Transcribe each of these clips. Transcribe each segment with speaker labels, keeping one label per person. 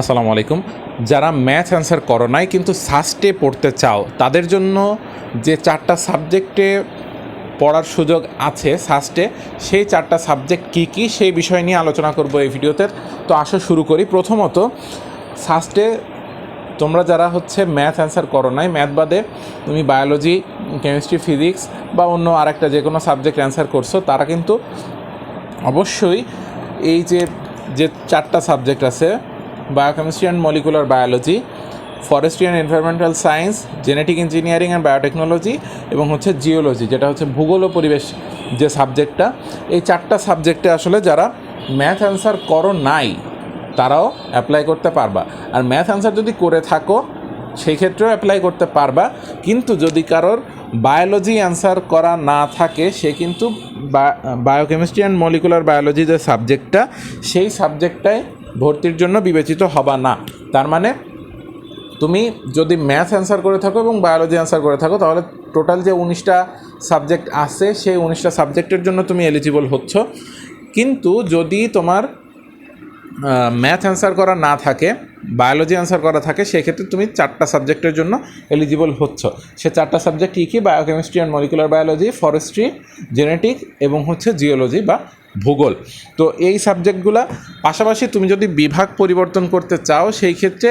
Speaker 1: আসসালামু আলাইকুম। যারা ম্যাথ অ্যান্সার করো নাই কিন্তু সাস্টে পড়তে চাও, তাদের জন্য যে চারটা সাবজেক্টে পড়ার সুযোগ আছে সাস্টে সেই চারটা সাবজেক্ট কী কী সেই বিষয় নিয়ে আলোচনা করব এই ভিডিওতে। তো আসো শুরু করি। প্রথমত সাস্টে তোমরা যারা হচ্ছে ম্যাথ অ্যান্সার করো নাই ম্যাথ বাদে তুমি বায়োলজি কেমিস্ট্রি ফিজিক্স বা অন্য আরেকটা যে কোনো সাবজেক্ট অ্যান্সার করছ, তারা কিন্তু অবশ্যই এই যে যে চারটা সাবজেক্ট আছে biochemistry and molecular biology forestry and environmental science genetic engineering and biotechnology এবং হচ্ছে জিওলজি যেটা হচ্ছে ভূগোল ও পরিবেশ যে সাবজেক্টটা এই চারটা সাবজেক্টে আসলে যারা ম্যাথ অ্যান্সার করো নাই, তারাও অ্যাপ্লাই করতে পারবা। আর ম্যাথ অ্যান্সার যদি করে থাকো সেই ক্ষেত্রেও অ্যাপ্লাই করতে পারবা। কিন্তু যদি কারোর বায়োলজি অ্যান্সার করা না থাকে, সে কিন্তু বায়োকেমিস্ট্রি অ্যান্ড মলিকুলার বায়োলজি যে সাবজেক্টটা সেই সাবজেক্টটায় ভর্তির জন্য বিবেচিত হবা না। তার মানে তুমি যদি ম্যাথ অ্যান্সার করে থাকো এবং বায়োলজি অ্যান্সার করে থাকো, তাহলে টোটাল যে উনিশটা সাবজেক্ট আছে, সেই উনিশটা সাবজেক্টের জন্য তুমি এলিজিবল হচ্ছ। কিন্তু যদি তোমার ম্যাথ অ্যান্সার করা না থাকে বায়োলজি অ্যান্সার করা থাকে, সেক্ষেত্রে তুমি চারটা সাবজেক্টের জন্য এলিজিবল হচ্ছ। সে চারটা সাবজেক্ট কী কী? Biochemistry and molecular biology forestry genetic এবং হচ্ছে জিওলজি বা ভূগোল। তো এই সাবজেক্টগুলো পাশাপাশি তুমি যদি বিভাগ পরিবর্তন করতে চাও, সেই ক্ষেত্রে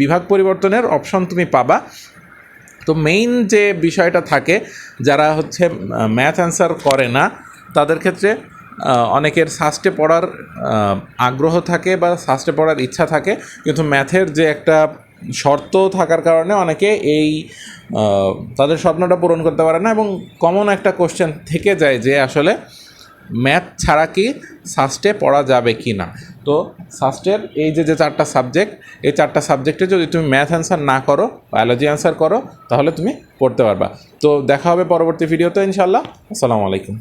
Speaker 1: বিভাগ পরিবর্তনের অপশন তুমি পাবা। তো মেইন যে বিষয়টা থাকে, যারা হচ্ছে ম্যাথ অ্যান্সার করে না, তাদের ক্ষেত্রে অনেকের সাস্টে পড়ার আগ্রহ থাকে বা সাস্টে পড়ার ইচ্ছা থাকে, কিন্তু ম্যাথের যে একটা শর্ত থাকার কারণে অনেকে এই তাদের স্বপ্নটা পূরণ করতে পারে না এবং কমন একটা কোশ্চেন থেকে যায় যে আসলে ম্যাথ ছাড়া কি সাস্টে পড়া যাবে কি না। তো সাস্টের এই যে যে চারটা সাবজেক্ট এই চারটা সাবজেক্টে যদি তুমি ম্যাথ অ্যান্সার না করো বায়োলজি অ্যান্সার করো, তাহলে তুমি পড়তে পারবা। তো দেখা হবে পরবর্তী ভিডিওতে ইনশাল্লাহ আসসালামু আলাইকুম।